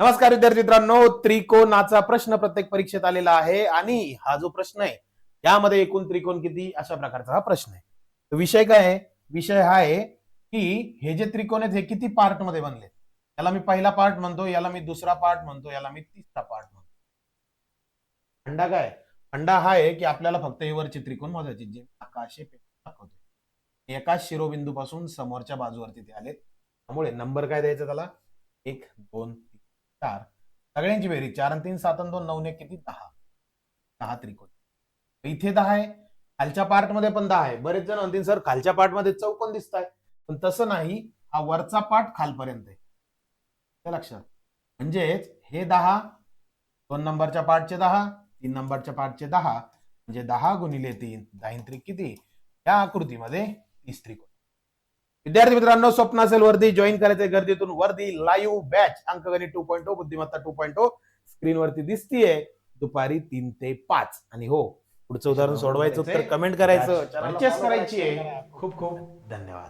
नमस्कार विद्यार्थी मित्रांनो त्रिकोणाचा प्रश्न प्रत्येक परीक्षेत आलेला आहे आणि हा जो प्रश्न आहे यामध्ये एकूण त्रिकोण किती? अशा प्रकारचा हा प्रश्न आहे. विषय काय आहे? विषय हा आहे की हे जे त्रिकोण आहेत हे किती पार्टमध्ये बनले? याला मी पहिला पार्ट म्हणतो याला मी दुसरा पार्ट म्हणतो याला मी तिसरा पार्ट म्हणतो. अंडा काय अंडा हा आहे की आपल्याला फक्त हे वरचे त्रिकोण मोजायचे जे आकाशे दाखवते एकाच शिरोबिंदूपासून समोरच्या बाजूवरती ते आले त्यामुळे नंबर काय द्यायचा त्याला? एक दोन चार. सगळ्यांची बेरीज चार आणि तीन सात आणि दोन नऊ ने किती? दहा. दहा त्रिकोण. इथे दहा आहे. खालच्या पार्टमध्ये पण दहा आहे. बरेच जण म्हणतील सर खालच्या पार्टमध्ये चौकोन दिसत आहे पण तसं नाही. हा वरचा पाठ खालपर्यंत आहे. लक्षात. म्हणजेच हे दहा दोन नंबरच्या पार्टचे दहा तीन नंबरच्या पार्टचे दहा. म्हणजे दहा गुणिले तीन दहा त्रिक किती? या आकृतीमध्ये तीस त्रिकोण. विद्यार्थी मित्रांनो स्वप्न असेल वर्दी. जॉईन करायचे गर्दीतून. वर्दी लाईव्ह बॅच अंकगणित टू पॉईंट बुद्धिमत्ता टू पॉईंट स्क्रीनवरती दिसतीये. दुपारी तीन ते पाच. आणि हो पुढचं उदाहरण सोडवायचं तर कमेंट करायचं. करायची आहे खूप खूप धन्यवाद.